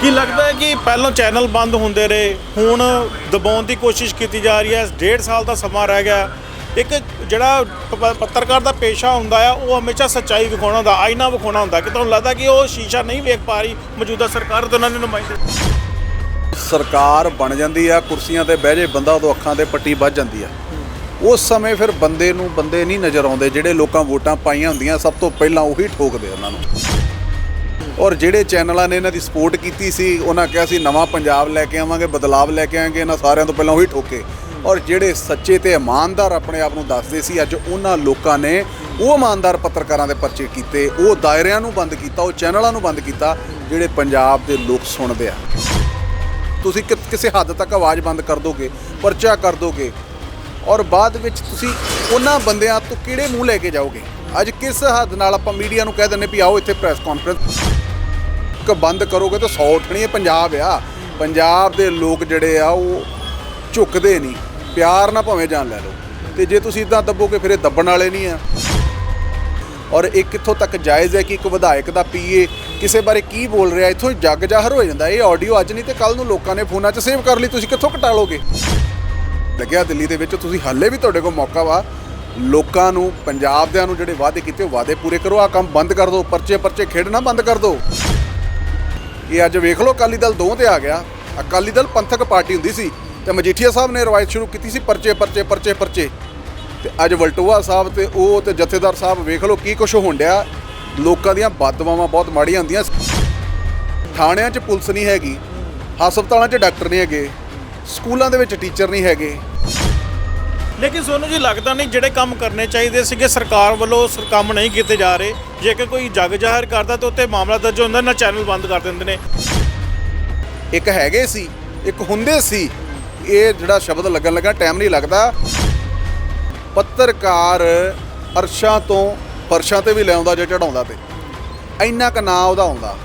ਕੀ ਲੱਗਦਾ ਹੈ ਕਿ ਪਹਿਲਾਂ ਚੈਨਲ ਬੰਦ ਹੁੰਦੇ ਰਹੇ, ਹੁਣ ਦਬਾਉਣ ਦੀ ਕੋਸ਼ਿਸ਼ ਕੀਤੀ ਜਾ ਰਹੀ ਹੈ, ਡੇਢ ਸਾਲ ਦਾ ਸਮਾਂ ਰਹਿ ਗਿਆ। ਇੱਕ ਜਿਹੜਾ ਪੱਤਰਕਾਰ ਦਾ ਪੇਸ਼ਾ ਹੁੰਦਾ ਆ, ਉਹ ਹਮੇਸ਼ਾ ਸੱਚਾਈ ਵਿਖਾਉਣਾ ਹੁੰਦਾ, ਆਈਨਾ ਵਿਖਾਉਣਾ ਹੁੰਦਾ, ਕਿ ਤੁਹਾਨੂੰ ਲੱਗਦਾ ਕਿ ਉਹ ਸ਼ੀਸ਼ਾ ਨਹੀਂ ਵੇਖ ਪਾ ਰਹੀ, ਮੌਜੂਦਾ ਸਰਕਾਰ ਤੇ ਉਹਨਾਂ ਦੇ ਨੁਮਾਇੰਦੇ ਸਰਕਾਰ ਬਣ ਜਾਂਦੀ ਆ, ਕੁਰਸੀਆਂ ਤੇ ਬਹਿ ਜੇ, ਬੰਦਾ ਉਦੋਂ ਅੱਖਾਂ ਤੇ ਪੱਟੀ ਵੱਜ ਜਾਂਦੀ ਆ। ਉਸ ਸਮੇਂ ਫਿਰ ਬੰਦੇ ਨੂੰ ਬੰਦੇ ਨਹੀਂ ਨਜ਼ਰ ਆਉਂਦੇ, ਜਿਹੜੇ ਲੋਕਾਂ ਵੋਟਾਂ ਪਾਈਆਂ ਹੁੰਦੀਆਂ, ਸਭ ਤੋਂ ਪਹਿਲਾਂ ਉਹੀ ਠੋਕਦੇ ਉਹਨਾਂ ਨੂੰ। ਔਰ ਜਿਹੜੇ ਚੈਨਲਾਂ ਨੇ ਇਹਨਾਂ ਦੀ ਸਪੋਰਟ ਕੀਤੀ ਸੀ, ਉਹਨਾਂ ਕਿਹਾ ਸੀ ਨਵਾਂ ਪੰਜਾਬ ਲੈ ਕੇ ਆਵਾਂਗੇ, ਬਦਲਾਵ ਲੈ ਕੇ ਆਵਾਂਗੇ, ਇਹਨਾਂ ਸਾਰਿਆਂ ਤੋਂ ਪਹਿਲਾਂ ਉਹੀ ਠੋਕੇ। ਔਰ ਜਿਹੜੇ ਸੱਚੇ ਤੇ ਇਮਾਨਦਾਰ ਆਪਣੇ ਆਪ ਨੂੰ ਦੱਸਦੇ ਸੀ, ਅੱਜ ਉਹਨਾਂ ਲੋਕਾਂ ਨੇ ਉਹ ਇਮਾਨਦਾਰ ਪੱਤਰਕਾਰਾਂ ਦੇ ਪਰਚੇ ਕੀਤੇ, ਉਹ ਦਾਇਰਿਆਂ ਨੂੰ ਬੰਦ ਕੀਤਾ, ਉਹ ਚੈਨਲਾਂ ਨੂੰ ਬੰਦ ਕੀਤਾ, ਜਿਹੜੇ ਪੰਜਾਬ ਦੇ ਲੋਕ ਸੁਣਦੇ ਆ। ਤੁਸੀਂ ਕਿ- ਕਿਸੇ ਹੱਦ ਤੱਕ ਆਵਾਜ਼ ਬੰਦ ਕਰ ਦੋਗੇ, ਪਰਚਾ ਕਰ ਦੋਗੇ, ਔਰ ਬਾਅਦ ਵਿੱਚ ਤੁਸੀਂ ਉਹਨਾਂ ਬੰਦਿਆਂ ਤੋਂ ਕਿਹੜੇ ਮੂੰਹ ਲੈ ਕੇ ਜਾਓਗੇ? ਅੱਜ ਕਿਸ ਹੱਦ ਨਾਲ ਆਪਾਂ ਮੀਡੀਆ ਨੂੰ ਕਹਿ ਦਿੰਨੇ ਵੀ ਆਓ ਇੱਥੇ ਪ੍ਰੈਸ ਕਾਨਫਰੰਸ ਕ ਬੰਦ ਕਰੋਗੇ ਤਾਂ 100 ਉੱਠਣੀ ਹੈ, ਪੰਜਾਬ ਆ। ਪੰਜਾਬ ਦੇ ਲੋਕ ਜਿਹੜੇ ਆ, ਉਹ ਝੁਕਦੇ ਨਹੀਂ। ਪਿਆਰ ਨਾਲ ਭਾਵੇਂ ਜਾਨ ਲੈ ਲਓ। ਤੇ ਜੇ ਤੁਸੀਂ ਇਦਾਂ ਦੱਬੋਗੇ, ਫਿਰ ਇਹ ਦੱਬਣ ਵਾਲੇ ਨਹੀਂ ਆ। ਔਰ ਇਹ ਕਿੱਥੋਂ ਤੱਕ ਜਾਇਜ਼ ਹੈ ਕਿ ਇੱਕ ਵਿਧਾਇਕ ਦਾ ਪੀਏ ਕਿਸੇ ਬਾਰੇ ਕੀ ਬੋਲ ਰਿਹਾ? ਇੱਥੋਂ ਹੀ ਜੱਗ ਜ਼ਾਹਰ ਹੋ ਜਾਂਦਾ। ਇਹ ਆਡੀਓ ਅੱਜ ਨਹੀਂ ਤੇ ਕੱਲ ਨੂੰ ਲੋਕਾਂ ਨੇ ਫੋਨਾਂ 'ਚ ਸੇਵ ਕਰ ਲਈ। ਤੁਸੀਂ ਕਿੱਥੋਂ ਕਟਾ ਲੋਗੇ ਲੱਗਿਆ ਦਿੱਲੀ ਦੇ ਵਿੱਚ, ਤੁਸੀਂ ਹਾਲੇ ਵੀ ਤੁਹਾਡੇ ਕੋਲ ਮੌਕਾ ਵਾ। ਲੋਕਾਂ ਨੂੰ ਪੰਜਾਬ ਦਿਆਂ ਨੂੰ ਜਿਹੜੇ ਵਾਅਦੇ ਕੀਤੇ ਵਾਅਦੇ ਪੂਰੇ ਕਰੋ। ਆ ਕੰਮ ਬੰਦ ਕਰ ਦਿਓ। ਪਰਚੇ ਪਰਚੇ ਖੇਡਣਾ ਬੰਦ ਕਰ ਦਿਓ। ਇਹ ਅੱਜ ਵੇਖ ਲਓ, ਅਕਾਲੀ ਦਲ ਦੋ ਤੇ ਆ ਗਿਆ। ਅਕਾਲੀ ਦਲ ਪੰਥਕ ਪਾਰਟੀ ਹੁੰਦੀ ਸੀ ਤੇ ਮਜੀਠੀਆ ਸਾਹਿਬ ਨੇ ਰਵਾਇਤ ਸ਼ੁਰੂ ਕੀਤੀ ਸੀ ਪਰਚੇ ਪਰਚੇ ਪਰਚੇ ਪਰਚੇ। ਤੇ ਅੱਜ ਵਲਟੋਆ ਸਾਹਿਬ ਤੇ ਉਹ ਤੇ ਜਥੇਦਾਰ ਸਾਹਿਬ ਵੇਖ ਲਓ ਕੀ ਕੁਛ ਹੋਣ ਡਿਆ। ਲੋਕਾਂ ਦੀਆਂ ਬਦਦੁਆਵਾਂ ਬਹੁਤ ਮਾੜੀਆਂ ਹੁੰਦੀਆਂ। ਥਾਣਿਆਂ 'ਚ ਪੁਲਿਸ ਨਹੀਂ ਹੈਗੀ, ਹਸਪਤਾਲਾਂ 'ਚ ਡਾਕਟਰ ਨਹੀਂ ਹੈਗੇ, ਸਕੂਲਾਂ ਦੇ ਵਿੱਚ ਟੀਚਰ ਨਹੀਂ ਹੈਗੇ। ਲੇਕਿਨ ਸੋਨੂੰ ਜੀ ਲੱਗਦਾ ਨਹੀਂ ਜਿਹੜੇ ਕੰਮ ਕਰਨੇ ਚਾਹੀਦੇ ਸੀਗੇ ਸਰਕਾਰ ਵੱਲੋਂ ਸਰ ਕੰਮ ਨਹੀਂ ਕੀਤੇ ਜਾ ਰਹੇ। ਜੇਕਰ ਕੋਈ ਜੱਗ ਜ਼ਾਹਰ ਕਰਦਾ ਤਾਂ ਉੱਤੇ ਮਾਮਲਾ ਦਰਜ ਹੁੰਦਾ, ਨਾ ਚੈਨਲ ਬੰਦ ਕਰ ਦਿੰਦੇ ਨੇ। ਇੱਕ ਹੈਗੇ ਸੀ, ਇੱਕ ਹੁੰਦੇ ਸੀ। ਇਹ ਜਿਹੜਾ ਸ਼ਬਦ ਲੱਗਣ ਲੱਗਾ, ਟਾਈਮ ਨਹੀਂ ਲੱਗਦਾ। ਪੱਤਰਕਾਰ ਅਰਸ਼ਾਂ ਤੋਂ ਪਰਸ਼ਾਂ ਤੇ ਵੀ ਲਿਆਉਂਦਾ ਜੇ ਚੜਾਉਂਦਾ ਤੇ। ਇੰਨਾ ਕ ਨਾਂ ਉਹਦਾ ਆਉਂਦਾ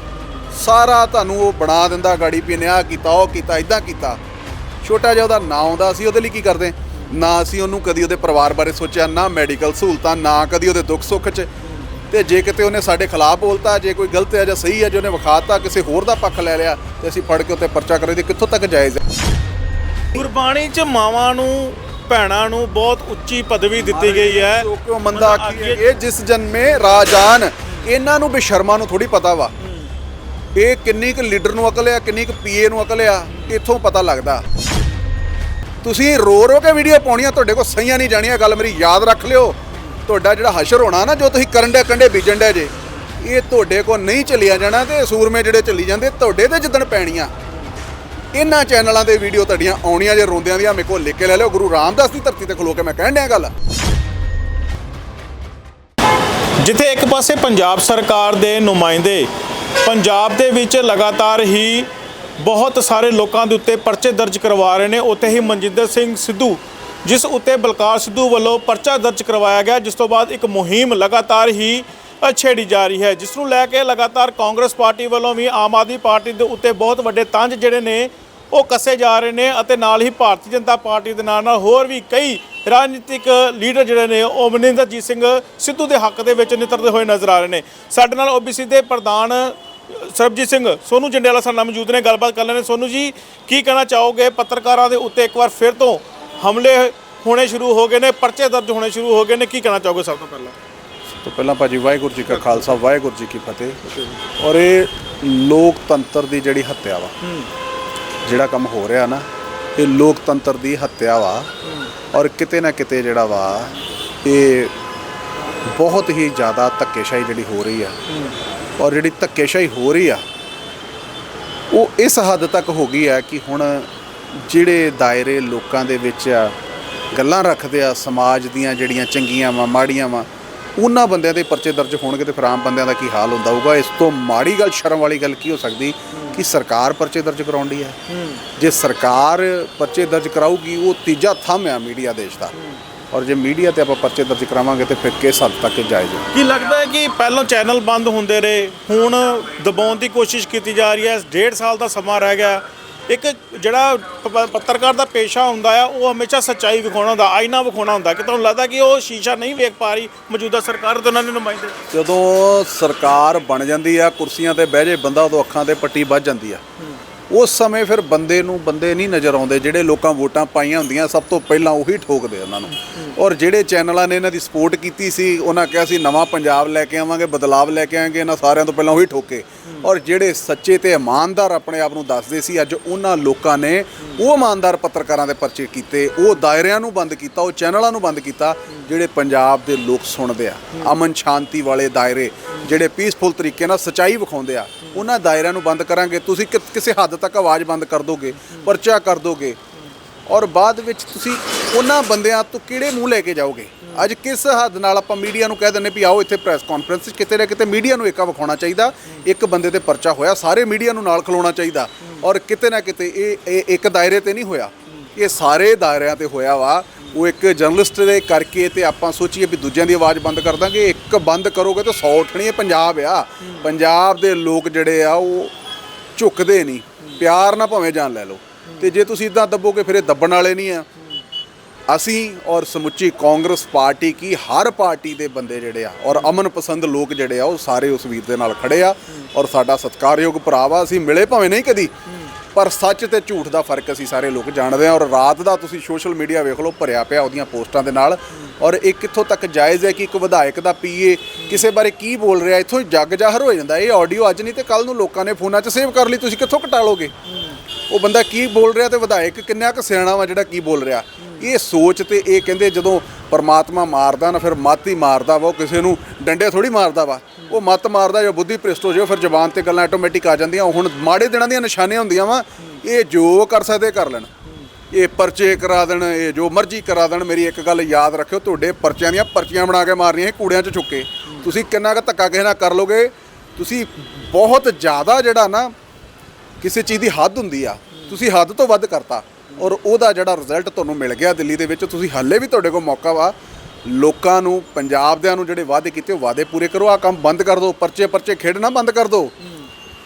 ਸਾਰਾ ਤੁਹਾਨੂੰ ਉਹ ਬਣਾ ਦਿੰਦਾ, ਗਾੜੀ ਪੀਨਿਆ ਕੀਤਾ, ਉਹ ਕੀਤਾ ਇਦਾਂ ਕੀਤਾ। ਛੋਟਾ ਜਿਹਾ ਉਹਦਾ ਨਾਂ ਆਉਂਦਾ ਸੀ, ਉਹਦੇ ਲਈ ਕੀ ਕਰਦੇ? ਨਾ ਅਸੀਂ ਉਹਨੂੰ ਕਦੀ ਉਹਦੇ ਪਰਿਵਾਰ ਬਾਰੇ ਸੋਚਿਆ ਨਾ ਮੈਡੀਕਲ ਸਹੂਲਤਾਂ ਨਾ ਕਦੀ ਉਹਦੇ ਦੁੱਖ ਸੁੱਖ 'ਚ। ਤੇ ਜੇ ਕਿਤੇ ਉਹਨੇ ਸਾਡੇ ਖਿਲਾਫ ਬੋਲਤਾ ਜੇ ਕੋਈ ਗਲਤ ਹੈ ਜਾਂ ਸਹੀ ਹੈ ਜੇ ਉਹਨੇ ਵਿਖਾਤਾ ਕਿਸੇ ਹੋਰ ਦਾ ਪੱਖ ਲੈ ਲਿਆ ਤੇ ਅਸੀਂ ਫੜ ਕੇ ਉੱਤੇ ਪਰਚਾ ਕਰੇ ਤੇ ਕਿੱਥੋਂ ਤੱਕ ਜਾਇਜ਼ ਹੈ? ਗੁਰਬਾਣੀ 'ਚ ਮਾਵਾਂ ਨੂੰ ਭੈਣਾਂ ਨੂੰ ਬਹੁਤ ਉੱਚੀ ਪਦਵੀ ਦਿੱਤੀ ਗਈ ਹੈ। ਕਿਉ ਮੰਦਾ ਆਖੀਏ ਇਹ ਜਿਸ ਜਨਮੇ ਰਾਜਾਨ ਇਹਨਾਂ ਨੂੰ ਬੇਸ਼ਰਮਾਂ ਨੂੰ ਥੋੜੀ ਪਤਾ ਵਾ। ਇਹ ਕਿੰਨੀ ਕੁ ਲੀਡਰ ਨੂੰ ਅਕਲ ਆ ਕਿੰਨੀ ਕੁ ਪੀਏ ਨੂੰ ਅਕਲ ਆ ਇੱਥੋਂ ਪਤਾ ਲੱਗਦਾ। ਤੁਸੀਂ ਰੋ ਰੋ ਕੇ ਵੀਡੀਓ ਪਾਉਣੀਆਂ, ਤੁਹਾਡੇ ਕੋਲ ਸਹੀਆਂ ਨਹੀਂ ਜਾਣੀਆਂ ਗੱਲ ਮੇਰੀ ਯਾਦ ਰੱਖ ਲਿਓ। ਤੁਹਾਡਾ ਜਿਹੜਾ ਹਸ਼ਰ ਹੋਣਾ ਨਾ, ਜੋ ਤੁਸੀਂ ਕਰਨ ਦੇ ਕੰਡੇ ਬੀਜਣ ਦੇ ਜੇ, ਇਹ ਤੁਹਾਡੇ ਕੋਲ ਨਹੀਂ ਚੱਲਿਆ ਜਾਣਾ ਤੇ ਸੂਰਮੇ ਜਿਹੜੇ ਚੱਲੀ ਜਾਂਦੇ, ਤੁਹਾਡੇ ਤੇ ਜਿੱਦਣ ਪੈਣੀਆਂ। ਇਹਨਾਂ ਚੈਨਲਾਂ 'ਤੇ ਵੀਡੀਓ ਤੁਹਾਡੀਆਂ ਆਉਣੀਆਂ ਜੇ, ਰੋਂਦਿਆਂ ਦੀਆਂ, ਮੇਰੇ ਕੋਲ ਲਿਖ ਕੇ ਲੈ ਲਿਓ। ਗੁਰੂ ਰਾਮਦਾਸ ਦੀ ਧਰਤੀ ਤੇ ਖਲੋ ਕੇ ਮੈਂ ਕਹਿਣ ਡਿਆ ਗੱਲ। ਜਿੱਥੇ ਇੱਕ ਪਾਸੇ ਪੰਜਾਬ ਸਰਕਾਰ ਦੇ ਨੁਮਾਇੰਦੇ, ਪੰਜਾਬ ਦੇ ਵਿੱਚ ਲਗਾਤਾਰ ਹੀ ਬਹੁਤ ਸਾਰੇ ਲੋਕਾਂ ਦੇ ਉੱਤੇ ਪਰਚੇ ਦਰਜ ਕਰਵਾ ਰਹੇ ਨੇ। ਉੱਥੇ ਹੀ ਮਨਜਿੰਦਰ ਸਿੰਘ ਸਿੱਧੂ, ਜਿਸ ਉੱਤੇ ਬਲਕਾਰ ਸਿੱਧੂ ਵੱਲੋਂ ਪਰਚਾ ਦਰਜ ਕਰਵਾਇਆ ਗਿਆ, ਜਿਸ ਤੋਂ ਬਾਅਦ ਇੱਕ ਮੁਹਿੰਮ ਲਗਾਤਾਰ ਹੀ ਛੇੜੀ ਜਾ ਰਹੀ ਹੈ। ਜਿਸ ਨੂੰ ਲੈ ਕੇ ਲਗਾਤਾਰ ਕਾਂਗਰਸ ਪਾਰਟੀ ਵੱਲੋਂ ਵੀ ਆਮ ਆਦਮੀ ਪਾਰਟੀ ਦੇ ਉੱਤੇ ਬਹੁਤ ਵੱਡੇ ਤੰਜ ਜਿਹੜੇ ਨੇ, ਉਹ ਕੱਸੇ ਜਾ ਰਹੇ ਨੇ ਅਤੇ ਨਾਲ ਹੀ ਭਾਰਤੀ ਜਨਤਾ ਪਾਰਟੀ ਦੇ ਨਾਲ ਨਾਲ ਹੋਰ ਵੀ ਕਈ ਰਾਜਨੀਤਿਕ ਲੀਡਰ ਜਿਹੜੇ ਨੇ, ਉਹ ਮਨਿੰਦਰਜੀਤ ਸਿੰਘ ਸਿੱਧੂ ਦੇ ਹੱਕ ਦੇ ਵਿੱਚ ਨਿਤਰਦੇ ਹੋਏ ਨਜ਼ਰ ਆ ਰਹੇ ਨੇ। ਸਾਡੇ ਨਾਲ ਓਬੀਸੀ ਦੇ ਪ੍ਰਧਾਨ ਸਰਬਜੀਤ ਸਿੰਘ ਸੋਨੂ ਜੰਡਿਆਲਾ ਸਾਡੇ ਨਾਲ ਮੌਜੂਦ ਨੇ ਗੱਲਬਾਤ ਕਰ ਲੈਣੇ ਸੋਨੂ ਜੀ ਕੀ ਕਹਿਣਾ ਚਾਹੋਗੇ? ਪੱਤਰਕਾਰਾਂ ਦੇ ਉੱਤੇ ਇੱਕ ਵਾਰ ਫਿਰ ਤੋਂ ਹਮਲੇ ਹੋਣੇ ਸ਼ੁਰੂ ਹੋ ਗਏ ਨੇ ਪਰਚੇ ਦਰਜ ਹੋਣੇ ਸ਼ੁਰੂ ਹੋ ਗਏ ਨੇ ਕੀ ਕਹਿਣਾ ਚਾਹੋਗੇ ਸਭ ਤੋਂ ਪਹਿਲਾਂ? ਤੋਂ ਪਹਿਲਾਂ ਭਾਜੀ ਵਾਹਿਗੁਰੂ ਜੀ ਕਾ ਖਾਲਸਾ ਵਾਹਿਗੁਰੂ ਜੀ ਕੀ ਫਤਿਹ। ਔਰ ਇਹ ਲੋਕਤੰਤਰ ਦੀ ਜਿਹੜੀ ਹੱਤਿਆ ਵਾ ਜਿਹੜਾ ਕੰਮ ਹੋ ਰਿਹਾ ਨਾ ਇਹ ਲੋਕਤੰਤਰ ਦੀ ਹੱਤਿਆ ਵਾ। ਔਰ ਕਿਤੇ ਨਾ ਕਿਤੇ ਜਿਹੜਾ ਵਾ ਇਹ ਬਹੁਤ ਹੀ ਜ਼ਿਆਦਾ ਧੱਕੇਸ਼ਾਹੀ ਜਿਹੜੀ ਹੋ ਰਹੀ ਆ। ਔਰ ਜਿਹੜੀ ਧੱਕੇਸ਼ਾਹੀ ਹੋ ਰਹੀ ਆ ਉਹ ਇਸ ਹੱਦ ਤੱਕ ਹੋ ਗਈ ਆ ਕਿ ਹੁਣ ਜਿਹੜੇ ਦਾਇਰੇ ਲੋਕਾਂ ਦੇ ਵਿੱਚ ਆ ਗੱਲਾਂ ਰੱਖਦੇ ਆ ਸਮਾਜ ਦੀਆਂ ਜਿਹੜੀਆਂ ਚੰਗੀਆਂ ਵਾ ਮਾੜੀਆਂ ਵਾ ਉਹਨਾਂ ਬੰਦਿਆਂ ਦੇ ਪਰਚੇ ਦਰਜ ਹੋਣਗੇ ਤੇ ਫਿਰ ਆਮ ਬੰਦਿਆਂ ਦਾ ਕੀ ਹਾਲ ਹੁੰਦਾ ਹੋਊਗਾ? ਇਸ ਤੋਂ ਮਾੜੀ ਗੱਲ ਸ਼ਰਮ ਵਾਲੀ ਗੱਲ ਕੀ ਹੋ ਸਕਦੀ ਕਿ ਸਰਕਾਰ ਪਰਚੇ ਦਰਜ ਕਰਾਉਂਦੀ ਹੈ। ਜੇ ਸਰਕਾਰ ਪਰਚੇ ਦਰਜ ਕਰਾਊਗੀ ਉਹ ਤੀਜਾ ਥੰਮ ਆ ਮੀਡੀਆ ਦੇਸ਼ ਦਾ। ਔਰ ਜੇ ਮੀਡੀਆ ਤੇ ਆਪਾਂ ਪਰਚੇ ਦਰਜ ਕਰਾਵਾਂਗੇ ਤੇ ਫਿਰ ਕਿਸ ਹੱਦ ਤੱਕ ਇਹ ਜਾਇਜ਼ ਹੈ? ਕੀ ਲੱਗਦਾ ਹੈ ਕਿ ਪਹਿਲਾਂ ਚੈਨਲ ਬੰਦ ਹੁੰਦੇ ਰਹੇ ਹੁਣ ਦਬਾਉਣ ਦੀ ਕੋਸ਼ਿਸ਼ ਕੀਤੀ ਜਾ ਰਹੀ ਹੈ ਡੇਢ ਸਾਲ ਦਾ ਸਮਾਂ ਰਹਿ ਗਿਆ। ਇੱਕ ਜਿਹੜਾ ਪ- ਪੱਤਰਕਾਰ ਦਾ ਪੇਸ਼ਾ ਹੁੰਦਾ ਆ ਉਹ ਹਮੇਸ਼ਾ ਸੱਚਾਈ ਵਿਖਾਉਣਾ ਹੁੰਦਾ ਆਈਨਾ ਵਿਖਾਉਣਾ ਹੁੰਦਾ। ਕਿ ਤੁਹਾਨੂੰ ਲੱਗਦਾ ਕਿ ਉਹ ਸ਼ੀਸ਼ਾ ਨਹੀਂ ਵੇਖ ਪਾ ਰਹੀ ਮੌਜੂਦਾ ਸਰਕਾਰ ਤੇ ਉਹਨਾਂ ਦੇ ਨੁਮਾਇੰਦੇ? ਜਦੋਂ ਸਰਕਾਰ ਬਣ ਜਾਂਦੀ ਆ ਕੁਰਸੀਆਂ ਤੇ ਬਹਿ ਜੇ ਬੰਦਾ ਉਦੋਂ ਅੱਖਾਂ ਤੇ ਪੱਟੀ ਵੱਜ ਜਾਂਦੀ ਆ। ਉਸ ਸਮੇਂ ਫਿਰ ਬੰਦੇ ਨੂੰ ਬੰਦੇ ਨਹੀਂ ਨਜ਼ਰ ਆਉਂਦੇ, ਜਿਹੜੇ ਲੋਕਾਂ ਵੋਟਾਂ ਪਾਈਆਂ ਹੁੰਦੀਆਂ, ਸਭ ਤੋਂ ਪਹਿਲਾਂ ਉਹੀ ਠੋਕਦੇ ਉਹਨਾਂ ਨੂੰ। ਔਰ ਜਿਹੜੇ ਚੈਨਲਾਂ ਨੇ ਇਹਨਾਂ ਦੀ ਸਪੋਰਟ ਕੀਤੀ ਸੀ, ਉਹਨਾਂ ਕਿਹਾ ਸੀ, ਨਵਾਂ ਪੰਜਾਬ ਲੈ ਕੇ ਆਵਾਂਗੇ, ਬਦਲਾਵ ਲੈ ਕੇ ਆਵਾਂਗੇ ਇਹਨਾਂ ਸਾਰਿਆਂ ਤੋਂ ਪਹਿਲਾਂ ਉਹੀ ਠੋਕੇ। ਔਰ ਜਿਹੜੇ ਸੱਚੇ ਤੇ ਇਮਾਨਦਾਰ ਆਪਣੇ ਆਪ ਨੂੰ ਦੱਸਦੇ ਸੀ, ਅੱਜ ਉਹਨਾਂ ਲੋਕਾਂ ਨੇ ਉਹ ਇਮਾਨਦਾਰ ਪੱਤਰਕਾਰਾਂ ਦੇ ਪਰਚੇ ਕੀਤੇ, ਉਹ ਦਾਇਰਿਆਂ ਨੂੰ ਬੰਦ ਕੀਤਾ, ਉਹ ਚੈਨਲਾਂ ਨੂੰ ਬੰਦ ਕੀਤਾ, ਜਿਹੜੇ ਪੰਜਾਬ ਦੇ ਲੋਕ ਸੁਣਦੇ ਆ। ਅਮਨ ਸ਼ਾਂਤੀ ਵਾਲੇ ਦਾਇਰੇ, ਜਿਹੜੇ ਪੀਸਫੁਲ ਤਰੀਕੇ ਨਾਲ ਸਚਾਈ ਵਿਖਾਉਂਦੇ ਆ, ਉਹਨਾਂ ਦਾਇਰਿਆਂ ਨੂੰ ਬੰਦ ਕਰਾਂਗੇ। ਤੁਸੀਂ ਕਿ- ਕਿਸੇ ਹੱਦ ਤੱਕ ਆਵਾਜ਼ ਬੰਦ ਕਰ ਦੋਗੇ, ਪਰਚਾ ਕਰ ਦੋਗੇ। ਔਰ ਬਾਅਦ ਵਿੱਚ ਤੁਸੀਂ ਉਹਨਾਂ ਬੰਦਿਆਂ ਤੋਂ ਕਿਹੜੇ ਮੂੰਹ ਲੈ ਕੇ ਜਾਓਗੇ? ਅੱਜ ਕਿਸ ਹੱਦ ਨਾਲ ਆਪਾਂ ਮੀਡੀਆ ਨੂੰ ਕਹਿ ਦਿੰਨੇ ਵੀ ਆਓ ਇੱਥੇ ਪ੍ਰੈਸ ਕਾਨਫਰੰਸ ਕਿਤੇ ਨਾ ਕਿਤੇ ਮੀਡੀਆ ਨੂੰ ਏਕਾ ਵਿਖਾਉਣਾ ਚਾਹੀਦਾ, ਇੱਕ ਬੰਦੇ ਤੇ ਪਰਚਾ ਹੋਇਆ, ਸਾਰੇ ਮੀਡੀਆ ਨੂੰ ਨਾਲ ਖਲੋਣਾ ਚਾਹੀਦਾ ਔਰ ਕਿਤੇ ਨਾ ਕਿਤੇ ਇਹ ਇਹ ਇੱਕ ਦਾਇਰੇ ਤੇ ਨਹੀਂ ਹੋਇਆ, ਇਹ ਸਾਰੇ ਦਾਇਰਿਆਂ ਤੇ ਹੋਇਆ ਵਾ, ਉਹ ਇੱਕ ਜਰਨਲਿਸਟ ਦੇ ਕਰਕੇ ਤੇ ਆਪਾਂ ਸੋਚੀਏ ਵੀ ਦੂਜਿਆਂ ਦੀ ਆਵਾਜ਼ ਬੰਦ ਕਰ ਦਾਂਗੇ, ਇੱਕ ਬੰਦ ਕਰੋਗੇ ਤਾਂ 100 ਉੱਠਣੀ ਹੈ, ਪੰਜਾਬ ਆ, ਪੰਜਾਬ ਦੇ ਲੋਕ ਜਿਹੜੇ ਆ ਉਹ ਝੁਕਦੇ ਨਹੀਂ, ਪਿਆਰ ਨਾਲ ਭਾਵੇਂ ਜਾਨ ਲੈ ਲਓ, ਤੇ ਜੇ ਤੁਸੀਂ ਇਦਾਂ ਦੱਬੋਗੇ ਫਿਰ ਇਹ ਦੱਬਣ ਵਾਲੇ ਨਹੀਂ ਆ ਅਸੀਂ ਔਰ ਸਮੁੱਚੀ ਕਾਂਗਰਸ ਪਾਰਟੀ ਕੀ ਹਰ ਪਾਰਟੀ ਦੇ ਬੰਦੇ ਜਿਹੜੇ ਆ ਔਰ ਅਮਨ ਪਸੰਦ ਲੋਕ ਜਿਹੜੇ ਆ ਉਹ ਸਾਰੇ ਉਸ ਵੀਰ ਦੇ ਨਾਲ ਖੜੇ ਆ ਔਰ ਸਾਡਾ ਸਤਿਕਾਰਯੋਗ ਭਰਾ ਵਾ ਅਸੀਂ ਮਿਲੇ ਭਾਵੇਂ ਨਹੀਂ ਕਦੀ, ਪਰ ਸੱਚ ਤੇ ਝੂਠ ਦਾ ਫ਼ਰਕ ਅਸੀਂ ਸਾਰੇ ਲੋਕ ਜਾਣਦੇ ਆ ਔਰ ਰਾਤ ਦਾ ਤੁਸੀਂ ਸੋਸ਼ਲ ਮੀਡੀਆ ਵੇਖ ਲਓ ਭਰਿਆ ਪਿਆ ਉਹਦੀਆਂ ਪੋਸਟਾਂ ਦੇ ਨਾਲ ਔਰ ਇਹ ਕਿੱਥੋਂ ਤੱਕ ਜਾਇਜ਼ ਹੈ ਕਿ ਇੱਕ ਵਿਧਾਇਕ ਦਾ ਪੀਏ ਕਿਸੇ ਬਾਰੇ ਕੀ ਬੋਲ ਰਿਹਾ, ਇੱਥੋਂ ਹੀ ਜੱਗ ਜ਼ਾਹਰ ਹੋ ਜਾਂਦਾ, ਇਹ ਆਡੀਓ ਅੱਜ ਨਹੀਂ ਤੇ ਕੱਲ ਨੂੰ ਲੋਕਾਂ ਨੇ ਫੋਨਾਂ 'ਚ ਸੇਵ ਕਰ ਲਈ, ਤੁਸੀਂ ਕਿੱਥੋਂ ਕਟਾ ਲੋਗੇ? ਉਹ ਬੰਦਾ ਕੀ ਬੋਲ ਰਿਹਾ ਤੇ ਵਿਧਾਇਕ ਕਿੰਨਾ ਕੁ ਸਿਆਣਾ ਵਾ ਜਿਹੜਾ ਕੀ ਬੋਲ ਰਿਹਾ? ਇਹ ਸੋਚ ਤੇ ਇਹ ਕਹਿੰਦੇ ਜਦੋਂ ਪਰਮਾਤਮਾ ਮਾਰਦਾ ਨਾ, ਫਿਰ ਮੱਤ ਹੀ ਮਾਰਦਾ ਵਾ, ਉਹ ਕਿਸੇ ਨੂੰ ਡੰਡੇ ਥੋੜੀ ਮਾਰਦਾ ਵਾ। ਉਹ ਮੱਤ ਮਾਰਦਾ ਜੋ ਬੁੱਧੀ ਭ੍ਰਿਸ਼ਟ ਹੋ ਜਾਓ ਫਿਰ ਜ਼ਬਾਨ ਤੇ ਗੱਲਾਂ ਆਟੋਮੈਟਿਕ ਆ ਜਾਂਦੀਆਂ। ਹੁਣ ਮਾੜੇ ਦਿਨਾਂ ਦੀਆਂ ਨਿਸ਼ਾਨੀਆਂ ਹੁੰਦੀਆਂ ਵਾ। ਇਹ ਜੋ ਕਰ ਸਕਦੇ, ਕਰ ਲੈਣ। ਇਹ ਪਰਚੇ ਕਰਾ ਦੇਣ, ਇਹ ਜੋ ਮਰਜ਼ੀ ਕਰਾ ਦੇਣ। ਮੇਰੀ ਇੱਕ ਗੱਲ ਯਾਦ ਰੱਖਿਓ, ਤੁਹਾਡੇ ਪਰਚਿਆਂ ਦੀਆਂ ਪਰਚੀਆਂ ਬਣਾ ਕੇ ਮਾਰਨੀਆਂ ਇਹ ਕੂੜਿਆਂ 'ਚ ਚੁੱਕੇ ਤੁਸੀਂ ਕਿੰਨਾ ਕੁ ਧੱਕਾ ਕਿਸੇ ਨਾਲ ਕਰ ਲੋਗੇ? ਤੁਸੀਂ ਬਹੁਤ ਜ਼ਿਆਦਾ ਜਿਹੜਾ ਨਾ ਕਿਸੇ ਚੀਜ਼ ਦੀ ਹੱਦ ਹੁੰਦੀ ਆ। ਤੁਸੀਂ ਹੱਦ ਤੋਂ ਵੱਧ ਕਰਤਾ। ਔਰ ਉਹਦਾ ਜਿਹੜਾ ਰਿਜ਼ਲਟ ਤੁਹਾਨੂੰ ਮਿਲ ਗਿਆ ਦਿੱਲੀ ਦੇ ਵਿੱਚ, ਤੁਸੀਂ ਹਾਲੇ ਵੀ ਤੁਹਾਡੇ ਕੋਲ ਮੌਕਾ ਵਾ। ਲੋਕਾਂ ਨੂੰ ਪੰਜਾਬ ਦਿਆਂ ਨੂੰ ਜਿਹੜੇ ਵਾਅਦੇ ਕੀਤੇ, ਉਹ ਵਾਅਦੇ ਪੂਰੇ ਕਰੋ। ਆ ਕੰਮ ਬੰਦ ਕਰ ਦਿਓ ਪਰਚੇ ਪਰਚੇ ਖੇਡਣਾ ਬੰਦ ਕਰ ਦਿਓ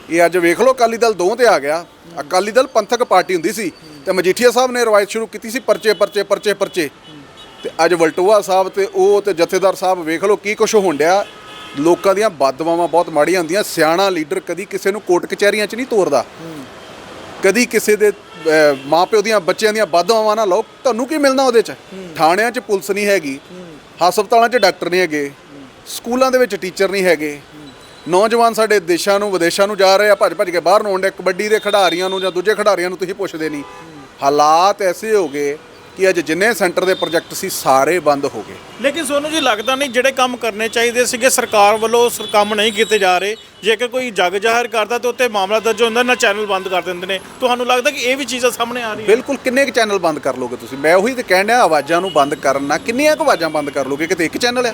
ਇਹ ਅੱਜ ਵੇਖ ਲਓ, ਅਕਾਲੀ ਦਲ ਦੋ ਤੇ ਆ ਗਿਆ। ਅਕਾਲੀ ਦਲ ਪੰਥਕ ਪਾਰਟੀ ਹੁੰਦੀ ਸੀ ਤੇ ਮਜੀਠੀਆ ਸਾਹਿਬ ਨੇ ਰਵਾਇਤ ਸ਼ੁਰੂ ਕੀਤੀ ਸੀ ਪਰਚੇ ਪਰਚੇ ਪਰਚੇ ਪਰਚੇ। ਤੇ ਅੱਜ ਵਲਟੋਆ ਸਾਹਿਬ ਤੇ ਉਹ ਤੇ ਜਥੇਦਾਰ ਸਾਹਿਬ ਵੇਖ ਲਓ ਕੀ ਕੁਛ ਹੋਣ ਡਿਆ। ਲੋਕਾਂ ਦੀਆਂ ਬਦਦੁਆਵਾਂ ਬਹੁਤ ਮਾੜੀਆਂ ਹੁੰਦੀਆਂ। ਸਿਆਣਾ ਲੀਡਰ ਕਦੀ ਕਿਸੇ ਨੂੰ ਕੋਰਟ ਕਚਹਿਰੀਆਂ 'ਚ ਨਹੀਂ ਤੋਰਦਾ। ਕਦੀ ਕਿਸੇ ਦੇ ਮਾਪਿਓ ਦੀਆਂ ਬੱਚਿਆਂ ਦੀਆਂ ਬਦਦੁਆਵਾਂ ਨਾ ਲਓ ਤੁਹਾਨੂੰ ਕੀ ਮਿਲਣਾ ਉਹਦੇ 'ਚ? ਥਾਣਿਆਂ 'ਚ ਪੁਲਿਸ ਨਹੀਂ ਹੈਗੀ ਹਸਪਤਾਲਾਂ 'ਚ ਡਾਕਟਰ ਨਹੀਂ ਹੈਗੇ ਸਕੂਲਾਂ ਦੇ ਵਿੱਚ ਟੀਚਰ ਨਹੀਂ ਹੈਗੇ। ਨੌਜਵਾਨ ਸਾਡੇ ਦੇਸ਼ਾਂ ਨੂੰ ਵਿਦੇਸ਼ਾਂ ਨੂੰ ਜਾ ਰਹੇ ਆ ਭੱਜ ਭੱਜ ਕੇ ਬਾਹਰ ਨੂੰ ਆਉਂਦੇ ਕਬੱਡੀ ਦੇ ਖਿਡਾਰੀਆਂ ਨੂੰ ਜਾਂ ਦੂਜੇ ਖਿਡਾਰੀਆਂ ਨੂੰ ਤੁਸੀਂ ਪੁੱਛਦੇ ਨਹੀਂ। ਹਾਲਾਤ ਐਸੇ ਹੋ ਗਏ ਕਿ ਅੱਜ ਜਿੰਨੇ ਸੈਂਟਰ ਦੇ ਪ੍ਰੋਜੈਕਟ ਸੀ ਸਾਰੇ ਬੰਦ ਹੋ ਗਏ। ਲੇਕਿਨ ਸੋਨੂੰ ਜੀ ਲੱਗਦਾ ਨਹੀਂ ਜਿਹੜੇ ਕੰਮ ਕਰਨੇ ਚਾਹੀਦੇ ਸੀਗੇ ਸਰਕਾਰ ਵੱਲੋਂ ਸਰ ਕੰਮ ਨਹੀਂ ਕੀਤੇ ਜਾ ਰਹੇ। ਜੇਕਰ ਕੋਈ ਜੱਗ ਜ਼ਾਹਿਰ ਕਰਦਾ ਤੇ ਉੱਤੇ ਮਾਮਲਾ ਦਰਜ ਹੁੰਦਾ ਨਾ ਚੈਨਲ ਬੰਦ ਕਰ ਦਿੰਦੇ ਨੇ। ਤੁਹਾਨੂੰ ਲੱਗਦਾ ਕਿ ਇਹ ਵੀ ਚੀਜ਼ਾਂ ਸਾਹਮਣੇ ਆ ਰਹੀਆਂ? ਬਿਲਕੁਲ ਕਿੰਨੇ ਕੁ ਚੈਨਲ ਬੰਦ ਕਰ ਲੋਗੇ ਤੁਸੀਂ? ਮੈਂ ਉਹੀ ਤੇ ਕਹਿਣ ਡਿਆ ਆਵਾਜ਼ਾਂ ਨੂੰ ਬੰਦ ਕਰਨ ਨਾਲ ਕਿੰਨੀਆਂ ਕੁ ਆਵਾਜ਼ਾਂ ਬੰਦ ਕਰ ਲੋਗੇ ਕਿਤੇ ਇੱਕ ਚੈਨਲ ਹੈ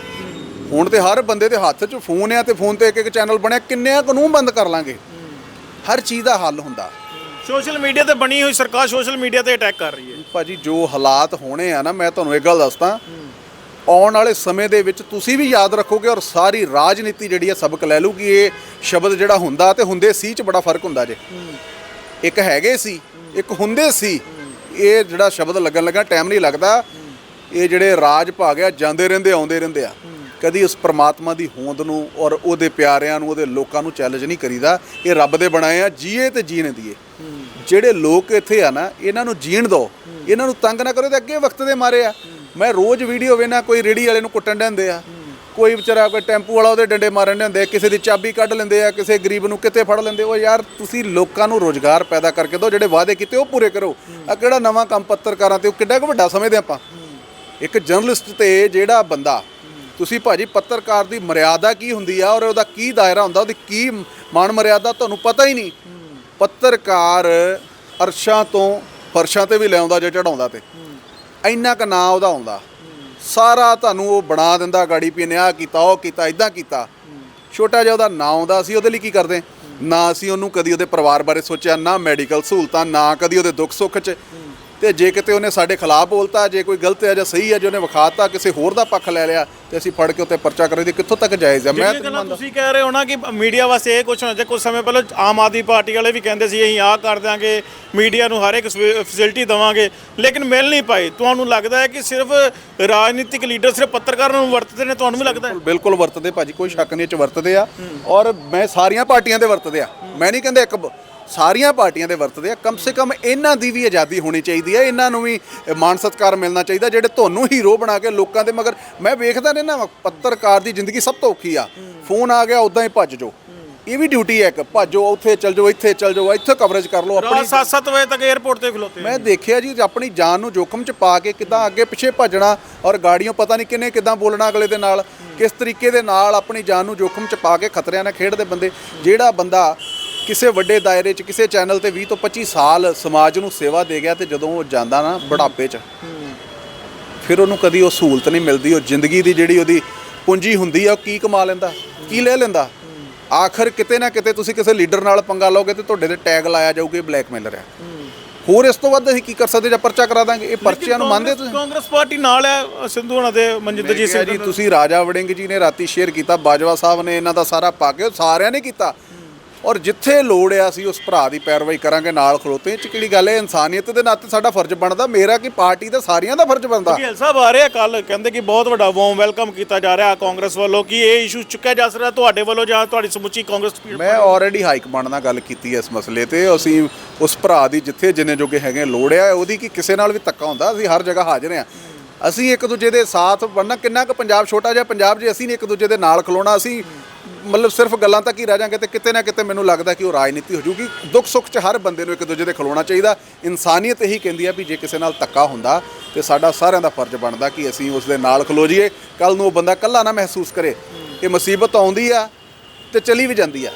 ਹੁਣ ਤੇ ਹਰ ਬੰਦੇ ਦੇ ਹੱਥ 'ਚ ਫੋਨ ਆ ਤੇ ਫੋਨ ਤੇ ਇੱਕ ਇੱਕ ਚੈਨਲ ਬਣਿਆ ਕਿੰਨਿਆਂ ਕੁ ਨੂੰ ਬੰਦ ਕਰ ਲਾਂਗੇ? ਹਰ ਚੀਜ਼ ਦਾ ਹੱਲ ਹੁੰਦਾ। ਸੋਸ਼ਲ ਮੀਡੀਆ ਤੇ ਬਣੀ ਹੋਈ ਸਰਕਾਰ ਸੋਸ਼ਲ ਮੀਡੀਆ ਤੇ ਅਟੈਕ ਕਰ ਰਹੀ ਹੈ। ਭਾਜੀ, ਜੋ ਹਾਲਾਤ ਹੋਣੇ ਆ ਨਾ, ਮੈਂ ਤੁਹਾਨੂੰ ਇੱਕ ਗੱਲ ਦੱਸਦਾ। ਆਉਣ ਵਾਲੇ ਸਮੇਂ ਦੇ ਵਿੱਚ ਤੁਸੀਂ ਵੀ ਯਾਦ ਰੱਖੋਗੇ ਔਰ ਸਾਰੀ ਰਾਜਨੀਤੀ ਜਿਹੜੀ ਆ, ਸਬਕ ਲੈ ਲੂਗੀ ਇਹ ਸ਼ਬਦ ਜਿਹੜਾ ਹੁੰਦਾ ਤੇ ਹੁੰਦੇ ਸੀ ਚ ਬੜਾ ਫ਼ਰਕ ਹੁੰਦਾ ਜੇ। ਇੱਕ ਹੈਗੇ ਸੀ, ਇੱਕ ਹੁੰਦੇ ਸੀ। ਇਹ ਜਿਹੜਾ ਸ਼ਬਦ ਲੱਗਣ ਲੱਗਾ, ਟਾਈਮ ਨਹੀਂ ਲੱਗਦਾ। ਇਹ ਜਿਹੜੇ ਰਾਜ ਭਾਗ ਆ, ਜਾਂਦੇ ਰਹਿੰਦੇ, ਆਉਂਦੇ ਰਹਿੰਦੇ ਆ। ਕਦੀ ਉਸ ਪ੍ਰਮਾਤਮਾ ਦੀ ਹੋਂਦ ਨੂੰ ਔਰ ਉਹਦੇ ਪਿਆਰਿਆਂ ਨੂੰ, ਉਹਦੇ ਲੋਕਾਂ ਨੂੰ ਚੈਲੰਜ ਨਹੀਂ ਕਰੀਦਾ। ਇਹ ਰੱਬ ਦੇ ਬਣਾਏ ਆ, ਜੀਏ ਤੇ ਜੀਣ ਦੀਏ। ਜਿਹੜੇ ਲੋਕ ਇੱਥੇ ਆ ਨਾ, ਇਹਨਾਂ ਨੂੰ ਜੀਣ ਦਿਓ ਇਹਨਾਂ ਨੂੰ ਤੰਗ ਨਾ ਕਰੋ ਤੇ ਅੱਗੇ ਵਕਤ ਦੇ ਮਾਰੇ ਆ। ਮੈਂ ਰੋਜ਼ ਵੀਡੀਓ ਵੇਖਣਾ ਕੋਈ ਰੇੜੀ ਵਾਲੇ ਨੂੰ ਕੁੱਟਣ ਡੰਦੇ ਆ। ਕੋਈ ਵਿਚਾਰਾ ਕੋਈ ਟੈਂਪੂ ਵਾਲਾ ਉਹਦੇ ਡੰਡੇ ਮਾਰਨ ਹੁੰਦੇ ਆ, ਕਿਸੇ ਦੀ ਚਾਬੀ ਕੱਢ ਲੈਂਦੇ ਆ, ਕਿਸੇ ਗਰੀਬ ਨੂੰ ਕਿਤੇ ਫੜ ਲੈਂਦੇ ਉਹ ਯਾਰ, ਤੁਸੀਂ ਲੋਕਾਂ ਨੂੰ ਰੋਜ਼ਗਾਰ ਪੈਦਾ ਕਰਕੇ ਦਿਓ, ਜਿਹੜੇ ਵਾਅਦੇ ਕੀਤੇ ਉਹ ਪੂਰੇ ਕਰੋ। ਆ ਕਿਹੜਾ ਨਵਾਂ ਕੰਮ ਪੱਤਰਕਾਰਾਂ ਤੇ, ਉਹ ਕਿੱਡਾ ਕੁ ਵੱਡਾ ਸਮਝਦੇ ਆਪਾਂ। ਇੱਕ ਜਰਨਲਿਸਟ ਤੇ ਜਿਹੜਾ ਬੰਦਾ ਤੁਸੀਂ ਭਾਜੀ ਪੱਤਰਕਾਰ ਦੀ ਮਰਿਆਦਾ ਕੀ ਹੁੰਦੀ ਆ ਔਰ ਉਹਦਾ ਕੀ ਦਾਇਰਾ ਹੁੰਦਾ, ਉਹਦੀ ਕੀ ਮਾਨ ਮਰਿਆਦਾ ਤੁਹਾਨੂੰ ਪਤਾ ਹੀ ਨਹੀਂ। ਪੱਤਰਕਾਰ ਅਰਸ਼ਾਂ ਤੋਂ ਫਰਸ਼ਾਂ ਤੇ ਵੀ ਲਿਆਉਂਦਾ ਜੇ ਚੜਾਉਂਦਾ ਤੇ। ਇੰਨਾ ਕ ਨਾਂ ਉਹਦਾ ਆਉਂਦਾ ਸਾਰਾ ਤੁਹਾਨੂੰ ਉਹ ਬਣਾ ਦਿੰਦਾ ਗਾੜੀ ਪੀ ਨੇ ਆਹ ਕੀਤਾ, ਉਹ ਕੀਤਾ ਇਦਾਂ ਕੀਤਾ। ਛੋਟਾ ਜਿਹਾ ਉਹਦਾ ਨਾਂ ਆਉਂਦਾ ਸੀ, ਉਹਦੇ ਲਈ ਕੀ ਕਰਦੇ? ਨਾ ਅਸੀਂ ਉਹਨੂੰ ਕਦੀ ਉਹਦੇ ਪਰਿਵਾਰ ਬਾਰੇ ਸੋਚਿਆ, ਨਾ ਮੈਡੀਕਲ ਸਹੂਲਤਾਂ, ਨਾ ਕਦੀ ਉਹਦੇ ਦੁੱਖ ਸੁੱਖ 'ਚ। ਤੇ ਜੇ ਕਿਤੇ ਉਹਨੇ ਸਾਡੇ ਖਿਲਾਫ ਬੋਲਤਾ ਜੇ ਕੋਈ ਗਲਤ ਹੈ ਜਾਂ ਸਹੀ ਹੈ ਜੇ ਉਹਨੇ ਵਿਖਾਤਾ ਕਿਸੇ ਹੋਰ ਦਾ ਪੱਖ ਲੈ ਲਿਆ ਤੇ ਅਸੀਂ ਫੜ ਕੇ ਉੱਤੇ ਪਰਚਾ ਕਰੇ ਦੀ ਕਿੱਥੋਂ ਤੱਕ ਜਾਇਜ਼ ਹੈ? ਮੈਂ ਤਾਂ ਮੰਨਦਾ। ਤੁਸੀਂ ਕਹਿ ਰਹੇ ਹੋ ਨਾ ਕਿ ਮੀਡੀਆ ਵਾਸਤੇ ਇਹ ਕੁਝ ਹੋਣਾ ਚਾਹੀਦਾ ਕੁਝ ਸਮੇਂ ਪਹਿਲਾਂ ਆਮ ਆਦਮੀ ਪਾਰਟੀ ਵਾਲੇ ਵੀ ਕਹਿੰਦੇ ਸੀ ਅਸੀਂ ਆਹ ਕਰ ਦਿਆਂਗੇ ਮੀਡੀਆ ਨੂੰ ਹਰ ਇੱਕ ਫੈਸਿਲਿਟੀ ਦੇਵਾਂਗੇ ਲੇਕਿਨ ਮਿਲ ਨਹੀਂ ਪਾਈ। ਤੁਹਾਨੂੰ ਲੱਗਦਾ ਹੈ ਕਿ ਸਿਰਫ ਰਾਜਨੀਤਿਕ ਲੀਡਰ ਸਿਰਫ ਪੱਤਰਕਾਰਾਂ ਨੂੰ ਵਰਤਦੇ ਨੇ ਤੁਹਾਨੂੰ ਵੀ ਲੱਗਦਾ ਹੈ? ਬਿਲਕੁਲ ਵਰਤਦੇ ਭਾਜੀ ਕੋਈ ਸ਼ੱਕ ਨਹੀਂ ਇਹ ਚ ਵਰਤਦੇ ਆ। ਔਰ ਮੈਂ ਸਾਰੀਆਂ ਪਾਰਟੀਆਂ ਦੇ ਵਰਤਦੇ ਆ। ਮੈਂ ਨਹੀਂ ਕਹਿੰਦਾ ਇੱਕ ਸਾਰੀਆਂ ਪਾਰਟੀਆਂ ਦੇ ਵਰਤਦੇ ਆ ਕਮ ਸੇ ਕਮ ਇਹਨਾਂ ਦੀ ਵੀ ਆਜ਼ਾਦੀ ਹੋਣੀ ਚਾਹੀਦੀ ਹੈ ਇਹਨਾਂ ਨੂੰ ਵੀ ਮਾਣ ਸਤਿਕਾਰ ਮਿਲਣਾ ਚਾਹੀਦਾ ਜਿਹੜੇ ਤੁਹਾਨੂੰ ਹੀਰੋ ਬਣਾ ਕੇ ਲੋਕਾਂ ਦੇ ਮਗਰ ਮੈਂ ਵੇਖਦਾ ਨਾ ਪੱਤਰਕਾਰ ਦੀ ਜ਼ਿੰਦਗੀ ਸਭ ਤੋਂ ਔਖੀ ਆ। ਫੋਨ ਆ ਗਿਆ ਉਦਾਂ ਹੀ ਭੱਜ ਜਾਓ। ਇਹ ਵੀ ਡਿਊਟੀ ਹੈ ਇੱਕ ਭੱਜੋ ਉੱਥੇ ਚੱਲ ਜਾਓ ਇੱਥੇ ਚੱਲ ਜਾਓ ਇੱਥੇ ਕਵਰੇਜ ਕਰ ਲਓ ਆਪਣੀ ਰਾਤ 7-7 ਵਜੇ ਤੱਕ 에ਅਰਪੋਰਟ ਤੇ ਖਲੋਤੇ ਮੈਂ ਦੇਖਿਆ ਜੀ ਆਪਣੀ ਜਾਨ ਨੂੰ ਜੋਖਮ ਚ ਪਾ ਕੇ ਕਿਦਾਂ ਅੱਗੇ ਪਿੱਛੇ ਭੱਜਣਾ ਔਰ ਗਾੜੀਆਂ ਪਤਾ ਨਹੀਂ ਕਿੰਨੇ ਕਿਦਾਂ ਬੋਲਣਾ ਅਗਲੇ ਦੇ ਨਾਲ ਕਿਸ ਤਰੀਕੇ ਦੇ ਨਾਲ ਆਪਣੀ ਜਾਨ ਨੂੰ ਜੋਖਮ ਚ ਪਾ ਕੇ ਖਤਰਿਆਂ ਨਾਲ ਖੇਡਦੇ ਬੰਦੇ ਜਿਹੜਾ ਬੰਦਾ ਕਿਸੇ ਵੱਡੇ ਦਾਇਰੇ ਚ ਕਿਸੇ ਚੈਨਲ ਤੇ 20 ਤੋਂ 25 ਸਾਲ ਸਮਾਜ ਨੂੰ ਸੇਵਾ ਦੇ ਗਿਆ ਤੇ ਜਦੋਂ ਉਹ ਜਾਂਦਾ ਨਾ ਬੁਢਾਪੇ ਚ ਫਿਰ ਉਹਨੂੰ ਕਦੀ ਉਹ ਸਹੂਲਤ ਨਹੀਂ ਮਿਲਦੀ ਉਹ ਜ਼ਿੰਦਗੀ ਦੀ ਜਿਹੜੀ ਉਹਦੀ ਪੂੰਜੀ ਹੁੰਦੀ ਆ ਉਹ ਕੀ ਕਮਾ ਲੈਂਦਾ ਕੀ ਲੈ ਲੈਂਦਾ? ਆਖਰ ਕਿਤੇ ਨਾ ਕਿਤੇ ਤੁਸੀਂ ਕਿਸੇ ਲੀਡਰ ਨਾਲ ਪੰਗਾ ਲਓਗੇ ਤੇ ਤੁਹਾਡੇ ਤੇ ਟੈਗ ਲਾਇਆ ਜਾਊਗਾ ਇਹ ਬਲੈਕਮੇਲਰ ਆ। ਹੋਰ ਇਸ ਤੋਂ ਵੱਧ ਅਸੀਂ ਕੀ ਕਰ ਸਕਦੇ ਜਾਂ ਪਰਚਾ ਕਰਾ ਦਾਂਗੇ? ਇਹ ਪਰਚਿਆਂ ਨੂੰ ਮੰਨਦੇ ਤੁਸੀਂ? ਕਾਂਗਰਸ ਪਾਰਟੀ ਨਾਲ ਹੈ ਸਿੰਧੂ ਹਣਾ ਦੇ ਮਨਜਿੰਦਰ ਜੀ ਮੈਂ ਕਿਹਾ ਸਿੰਘ ਜੀ ਤੁਸੀਂ ਰਾਜਾ ਵੜਿੰਗ ਜੀ ਨੇ ਰਾਤੀ ਸ਼ੇਅਰ ਕੀਤਾ ਬਾਜਵਾ ਸਾਹਿਬ ਨੇ ਇਹਨਾਂ ਦਾ ਸਾਰਾ ਪਾ ਕੇ ਸਾਰਿਆਂ ਨੇ ਕੀਤਾ। ਔਰ ਜਿੱਥੇ ਲੋੜ ਆ ਅਸੀਂ ਉਸ ਭਰਾ ਦੀ ਪੈਰਵਾਈ ਕਰਾਂਗੇ ਨਾਲ ਖਲੋਤੇ ਇਹ ਚ ਕਿਹੜੀ ਗੱਲ ਹੈ? ਇਨਸਾਨੀਅਤ ਦੇ ਨਾਤੇ ਸਾਡਾ ਫਰਜ਼ ਬਣਦਾ। ਮੇਰਾ ਕੀ ਪਾਰਟੀ ਦਾ ਸਾਰਿਆਂ ਦਾ ਫਰਜ਼ ਬਣਦਾ? ਗਿੱਲ ਸਾਹਿਬ ਆ ਰਹੇ ਆ ਕੱਲ ਕਹਿੰਦੇ ਕਿ ਬਹੁਤ ਵੱਡਾ ਵਾਰਮ ਵੈਲਕਮ ਕੀਤਾ ਜਾ ਰਿਹਾ ਕਾਂਗਰਸ ਵੱਲੋਂ ਕਿ ਇਹ ਇਸ਼ੂ ਚੁੱਕਿਆ ਜਾ ਸਕਦਾ ਤੁਹਾਡੇ ਵੱਲੋਂ ਜਾਂ ਤੁਹਾਡੀ ਸਮੁੱਚੀ ਕਾਂਗਰਸ ਮੈਂ ਆਲਰੇਡੀ ਹਾਈ ਕਮਾਂਡ ਨਾਲ ਗੱਲ ਕੀਤੀ ਹੈ ਇਸ ਮਸਲੇ ਤੇ। ਅਸੀਂ ਉਸ ਭਰਾ ਦੀ ਜਿੱਥੇ ਜਿੰਨੇ ਜੋਗੇ ਹੈਗੇ ਲੋੜ ਆ ਉਹਦੀ ਕੀ ਕਿਸੇ ਨਾਲ ਵੀ ਧੱਕਾ ਹੁੰਦਾ ਅਸੀਂ ਹਰ ਜਗ੍ਹਾ ਹਾਜ਼ਰ ਆ ਅਸੀਂ ਇੱਕ ਦੂਜੇ ਦੇ ਸਾਥ ਬਣਨਾ ਕਿੰਨਾ ਕੁ ਪੰਜਾਬ ਛੋਟਾ ਜਿਹਾ ਪੰਜਾਬ ਜੇ ਅਸੀਂ ਨਹੀਂ ਇੱਕ ਦੂਜੇ ਦੇ ਨਾਲ ਖਲੋਣਾ ਅਸੀਂ ਮਤਲਬ ਸਿਰਫ ਗੱਲਾਂ ਤੱਕ ਹੀ ਰਹਿ ਜਾਾਂਗੇ ਤੇ ਕਿਤੇ ਨਾ ਕਿਤੇ ਮੈਨੂੰ ਲੱਗਦਾ ਕਿ ਉਹ ਰਾਜਨੀਤੀ ਹੋ ਜੂਗੀ। ਦੁੱਖ ਸੁੱਖ 'ਚ ਹਰ ਬੰਦੇ ਨੂੰ ਇੱਕ ਦੂਜੇ ਦੇ ਖਲੋਣਾ ਚਾਹੀਦਾ। ਇਨਸਾਨੀਅਤ ਇਹੀ ਕਹਿੰਦੀ ਆ ਵੀ ਜੇ ਕਿਸੇ ਨਾਲ ਧੱਕਾ ਹੁੰਦਾ ਤੇ ਸਾਡਾ ਸਾਰਿਆਂ ਦਾ ਫਰਜ਼ ਬਣਦਾ ਕਿ ਅਸੀਂ ਉਸ ਦੇ ਨਾਲ ਖਲੋ ਜਾਈਏ। ਕੱਲ ਨੂੰ ਉਹ ਬੰਦਾ ਇਕੱਲਾ ਨਾ ਮਹਿਸੂਸ ਕਰੇ। ਇਹ ਮੁਸੀਬਤ ਆਉਂਦੀ ਆ ਤੇ ਚਲੀ ਵੀ ਜਾਂਦੀ ਆ।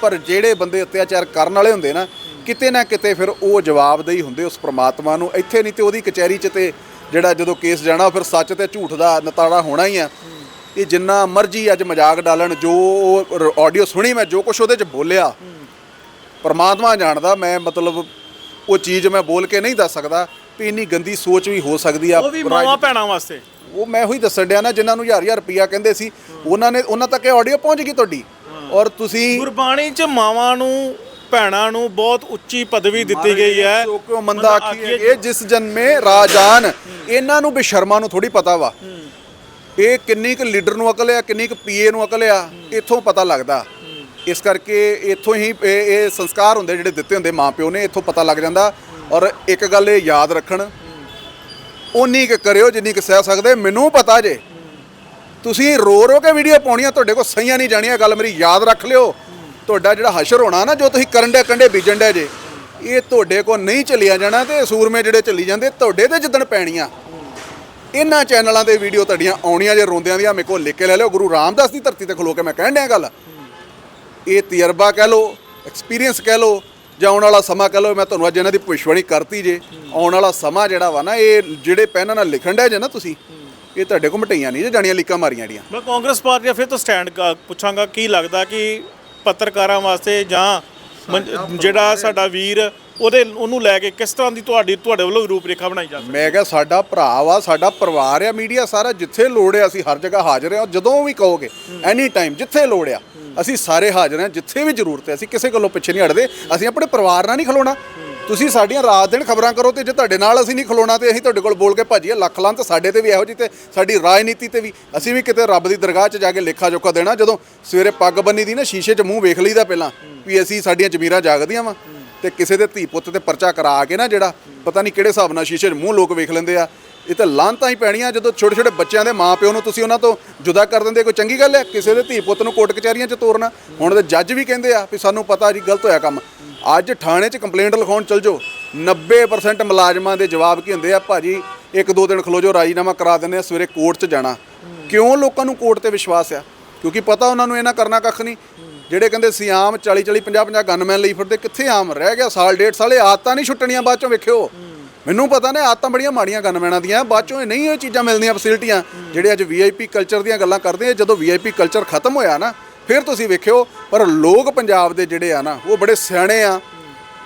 ਪਰ ਜਿਹੜੇ ਬੰਦੇ ਅਤਿਆਚਾਰ ਕਰਨ ਵਾਲੇ ਹੁੰਦੇ ਨਾ, ਕਿਤੇ ਨਾ ਕਿਤੇ ਫਿਰ ਉਹ ਜਵਾਬਦੇਹੀ ਹੁੰਦੇ ਉਸ ਪ੍ਰਮਾਤਮਾ ਨੂੰ। ਇੱਥੇ ਨਹੀਂ ਤੇ ਉਹਦੀ ਕਚਹਿਰੀ 'ਚ ਤੇ ਜਿਹੜਾ ਜਦੋਂ ਕੇਸ ਜਾਣਾ ਫਿਰ ਸੱਚ ਤੇ ਝੂਠ ਦਾ ਨਤਾੜਾ ਹੋਣਾ ਹੀ ਆ। ਇਹ ਜਿੰਨਾ ਮਰਜ਼ੀ ਅੱਜ ਮਜ਼ਾਕ ਡਾਲਣ ਜੋ ਆਡੀਓ ਸੁਣੀ ਮੈਂ ਜੋ ਕੁਝ ਉਹਦੇ 'ਚ ਬੋਲਿਆ ਪਰਮਾਤਮਾ ਜਾਣਦਾ ਮੈਂ ਮਤਲਬ ਉਹ ਚੀਜ਼ ਮੈਂ ਬੋਲ ਕੇ ਨਹੀਂ ਦੱਸ ਸਕਦਾ ਵੀ ਇੰਨੀ ਗੰਦੀ ਸੋਚ ਵੀ ਹੋ ਸਕਦੀ ਆ ਉਹ ਵੀ ਮਾਵਾ ਭੈਣਾਂ ਵਾਸਤੇ। ਉਹ ਮੈਂ ਉਹੀ ਦੱਸਣ ਡਿਆ ਨਾ ਜਿਨ੍ਹਾਂ ਨੂੰ ਹਜ਼ਾਰ ਹਜ਼ਾਰ ਰੁਪਈਆ ਕਹਿੰਦੇ ਸੀ ਉਹਨਾਂ ਨੇ ਉਹਨਾਂ ਤੱਕ ਇਹ ਆਡੀਓ ਪਹੁੰਚ ਗਈ ਤੁਹਾਡੀ। ਔਰ ਤੁਸੀਂ ਗੁਰਬਾਣੀ ਚ ਮਾਵਾਂ ਨੂੰ ਭੈਣਾਂ ਨੂੰ ਬਹੁਤ ਉੱਚੀ ਪਦਵੀ ਦਿੱਤੀ ਗਈ ਹੈ। ਕਿਉ ਮੰਦਾ ਆਖੀਏ ਇਹ ਜਿਸ ਜਨਮੇ ਰਾਜਾਨ ਇਹਨਾਂ ਨੂੰ ਬੇਸ਼ਰਮਾਂ ਨੂੰ ਥੋੜੀ ਪਤਾ ਵਾ। ਇਹ ਕਿੰਨੀ ਕੁ ਲੀਡਰ ਨੂੰ ਅਕਲ ਆ, ਕਿੰਨੀ ਕੁ ਪੀਏ ਨੂੰ ਅਕਲ ਆ, ਇੱਥੋਂ ਪਤਾ ਲੱਗਦਾ। ਇਸ ਕਰਕੇ ਇੱਥੋਂ ਹੀ ਇਹ ਇਹ ਸੰਸਕਾਰ ਹੁੰਦੇ ਜਿਹੜੇ ਦਿੱਤੇ ਹੁੰਦੇ ਮਾਪਿਓ ਨੇ, ਇੱਥੋਂ ਪਤਾ ਲੱਗ ਜਾਂਦਾ। ਔਰ ਇੱਕ ਗੱਲ ਇਹ ਯਾਦ ਰੱਖਣ ਉਨੀ ਕੁ ਕਰਿਓ ਜਿੰਨੀ ਕੁ ਸਹਿ ਸਕਦੇ, ਮੈਨੂੰ ਪਤਾ ਜੇ। ਤੁਸੀਂ ਰੋ ਰੋ ਕੇ ਵੀਡੀਓ ਪਾਉਣੀਆਂ, ਤੁਹਾਡੇ ਕੋਲ ਸਹੀਆਂ ਨਹੀਂ ਜਾਣੀਆਂ ਗੱਲ ਮੇਰੀ ਯਾਦ ਰੱਖ ਲਿਓ। ਤੁਹਾਡਾ ਜਿਹੜਾ ਹਸ਼ਰ ਹੋਣਾ ਨਾ, ਜੋ ਤੁਸੀਂ ਕਰਨ ਦੇ ਕੰਡੇ ਬੀਜਣ ਦੇ ਜੇ, ਇਹ ਤੁਹਾਡੇ ਕੋਲ ਨਹੀਂ ਚੱਲਿਆ ਜਾਣਾ ਤੇ ਸੂਰਮੇ ਜਿਹੜੇ ਚੱਲੀ ਜਾਂਦੇ, ਤੁਹਾਡੇ ਤੇ ਜਿੱਦਣ ਪੈਣੀਆਂ। ਇਹਨਾਂ ਚੈਨਲਾਂ ਤੇ ਵੀਡੀਓ ਤੁਹਾਡੀਆਂ ਆਉਣੀਆਂ ਜੇ ਰੋਂਦਿਆਂ ਦੀਆਂ, ਮੇਰੇ ਕੋਲ ਲਿਖ ਕੇ ਲੈ ਲਿਓ। ਗੁਰੂ ਰਾਮਦਾਸ ਦੀ ਧਰਤੀ ਤੇ ਖਲੋ ਕੇ ਮੈਂ ਕਹਿਣ ਡਿਆ ਗੱਲ। ਇਹ ਤਜਰਬਾ ਕਹਿ ਲਓ ਐਕਸਪੀਰੀਅੰਸ ਕਹਿ ਲਓ, ਜਾਂ ਆਉਣ ਵਾਲਾ ਸਮਾਂ ਕਹਿ ਲਓ, ਮੈਂ ਤੁਹਾਨੂੰ ਅੱਜ ਇਹਨਾਂ ਦੀ ਭਵਿੱਖਬਾਣੀ ਕਰਤੀ ਜੇ। ਆਉਣ ਵਾਲਾ ਸਮਾਂ ਜਿਹੜਾ ਵਾ ਨਾ, ਇਹ ਜਿਹੜੇ ਪੈਨਾਂ ਨਾਲ ਲਿਖਣ ਡਿਆ ਜੇ ਨਾ ਤੁਸੀਂ, ਇਹ ਤੁਹਾਡੇ ਕੋਲ ਮਟਈਆਂ ਨਹੀਂ ਜੇ ਜਾਣੀਆਂ, ਲੀਕਾਂ ਮਾਰੀਆਂ ਜਿਹੜੀਆਂ ਮੈਂ ਕਾਂਗਰਸ ਪਾਰਟੀ ਦਾ ਫਿਰ ਤੋਂ ਸਟੈਂਡ ਪੁੱਛਾਂਗਾ, ਕੀ ਲੱਗਦਾ ਕਿ ਪੱਤਰਕਾਰਾਂ ਵਾਸਤੇ ਜਾਂ ਜਿਹੜਾ ਸਾਡਾ ਵੀਰ ਉਹਦੇ ਉਹਨੂੰ ਲੈ ਕੇ ਕਿਸ ਤਰ੍ਹਾਂ ਦੀ ਤੁਹਾਡੀ ਤੁਹਾਡੇ ਵੱਲੋਂ ਰੂਪਰੇਖਾ ਬਣਾਈ ਜਾ ਸਕਦੀ ਮੈਂ ਕਿਹਾ ਸਾਡਾ ਭਰਾ ਵਾ, ਸਾਡਾ ਪਰਿਵਾਰ ਆ, ਮੀਡੀਆ ਸਾਰਾ ਜਿੱਥੇ ਲੋੜ ਆ, ਅਸੀਂ ਹਰ ਜਗ੍ਹਾ ਹਾਜ਼ਰ ਆ। ਜਦੋਂ ਵੀ ਕਹੋਗੇ ਐਨੀ ਟਾਈਮ ਜਿੱਥੇ ਲੋੜ ਆ, ਅਸੀਂ ਸਾਰੇ ਹਾਜ਼ਰ ਆ, ਜਿੱਥੇ ਵੀ ਜ਼ਰੂਰਤ ਹੈ, ਅਸੀਂ ਕਿਸੇ ਕੋਲੋਂ ਪਿੱਛੇ ਨਹੀਂ ਹਟਦੇ। ਅਸੀਂ ਆਪਣੇ ਪਰਿਵਾਰ ਨਾਲ ਨਹੀਂ ਖਲੋਣਾ। ਤੁਸੀਂ ਸਾਡੀਆਂ ਰਾਤ ਦਿਨ ਖਬਰਾਂ ਕਰੋ ਤੇ ਜੇ ਤੁਹਾਡੇ ਨਾਲ ਅਸੀਂ ਨਹੀਂ ਖਲੋਣਾ ਤੇ ਅਸੀਂ ਤੁਹਾਡੇ ਕੋਲ ਬੋਲ ਕੇ ਭਾਜੀ ਲੱਖ ਲਾਂ ਤੇ ਸਾਡੇ ਤੇ ਵੀ ਇਹੋ ਜਿਹੀ ਤੇ ਸਾਡੀ ਰਾਜਨੀਤੀ ਤੇ ਵੀ। ਅਸੀਂ ਵੀ ਕਿਤੇ ਰੱਬ ਦੀ ਦਰਗਾਹ 'ਚ ਜਾ ਕੇ ਲੇਖਾ ਜੋਖਾ ਦੇਣਾ, ਜਦੋਂ ਸਵੇਰੇ ਪੱਗ ਬੰਨੀ ਦੀ ਨਾ, ਸ਼ੀਸ਼ੇ 'ਚ ਮੂੰਹ ਵੇਖ ਲਈਦਾ ਪਹਿਲਾਂ, ਵੀ ਅਸੀਂ ਸਾਡੀਆਂ ਜ਼ਮੀਰਾਂ ਜਾਗਦੀਆਂ ਵਾ। ਤੇ ਕਿਸੇ ਦੇ ਧੀ ਪੁੱਤ ਤੇ ਪਰਚਾ ਕਰਾ ਕੇ ਨਾ ਜਿਹੜਾ, ਪਤਾ ਨਹੀਂ ਕਿਹੜੇ ਹਿਸਾਬ ਨਾਲ ਸ਼ੀਸ਼ੇ 'ਚ ਮੂੰਹ ਲੋਕ ਵੇਖ ਲੈਂਦੇ ਆ। ਇਹ ਤਾਂ ਲਾਂਤਾਂ ਹੀ ਪੈਣੀਆਂ ਜਦੋਂ ਛੋਟੇ ਛੋਟੇ ਬੱਚਿਆਂ ਦੇ ਮਾਪਿਓ ਨੂੰ ਤੁਸੀਂ ਉਹਨਾਂ ਤੋਂ ਜੁਦਾ ਕਰ ਦਿੰਦੇ ਕੋਈ ਚੰਗੀ ਗੱਲ ਹੈ? ਕਿਸੇ ਦੇ ਧੀ ਪੁੱਤ ਨੂੰ ਕੋਰਟ ਕਚਹਿਰੀਆਂ 'ਚ ਤੋਰਨਾ। ਹੁਣ ਤੇ ਜੱਜ ਵੀ ਕਹਿੰਦੇ ਆ ਵੀ ਸਾਨੂੰ ਪਤਾ ਜੀ ਗਲਤ ਹੋਇਆ ਕੰਮ। ਅੱਜ ਥਾਣੇ 'ਚ ਕੰਪਲੇਂਟ ਲਿਖਾਉਣ ਚਲ ਜਾਓ। 90% ਮੁਲਾਜ਼ਮਾਂ ਦੇ ਜਵਾਬ ਕੀ ਹੁੰਦੇ ਆ? ਭਾਜੀ, ਇੱਕ ਦੋ ਦਿਨ ਖਲੋ ਜਾਓ, ਰਾਜੀਨਾਮਾ ਕਰਾ ਦਿੰਦੇ ਆ, ਸਵੇਰੇ ਕੋਰਟ 'ਚ ਜਾਣਾ। ਕਿਉਂ ਲੋਕਾਂ ਨੂੰ ਕੋਰਟ ਤੇ ਵਿਸ਼ਵਾਸ ਆ? ਕਿਉਂਕਿ ਪਤਾ ਉਹਨਾਂ ਨੂੰ ਇਹਨਾਂ ਕਰਨਾ ਕੱਖ ਨਹੀਂ। ਜਿਹੜੇ ਕਹਿੰਦੇ ਸੀ ਆਮ 40 40 50 50 ਗਨਮੈਨ ਲਈ ਫਿਰਦੇ, ਕਿੱਥੇ ਆਮ ਰਹਿ ਗਿਆ? ਸਾਲ ਡੇਢ ਸਾਲੇ ਆਦਤਾਂ ਨਹੀਂ ਛੁੱਟਣੀਆਂ, ਬਾਅਦ ਚੋਂ ਵੇਖਿਓ। ਮੈਨੂੰ ਪਤਾ ਨੇ ਆਦਤਾਂ ਬੜੀਆਂ ਮਾੜੀਆਂ ਗਨਮੈਨਾਂ ਦੀਆਂ, ਬਾਅਦ ਚੋਂ ਇਹ ਨਹੀਂ ਇਹ ਚੀਜ਼ਾਂ ਮਿਲਦੀਆਂ ਫੈਸਿਲਿਟੀਆਂ ਜਿਹੜੇ ਅੱਜ ਵੀਆਈਪੀ ਕਲਚਰ ਦੀਆਂ ਗੱਲਾਂ ਕਰਦੇ ਆ, ਜਦੋਂ ਵੀਆਈਪੀ ਕਲਚਰ ਖਤਮ ਹੋਇਆ ਨਾ, ਫਿਰ ਤੁਸੀਂ ਵੇਖਿਓ, ਪਰ ਲੋਕ ਪੰਜਾਬ ਦੇ ਜਿਹੜੇ ਆ ਨਾ, ਉਹ ਬੜੇ ਸਿਆਣੇ ਆ।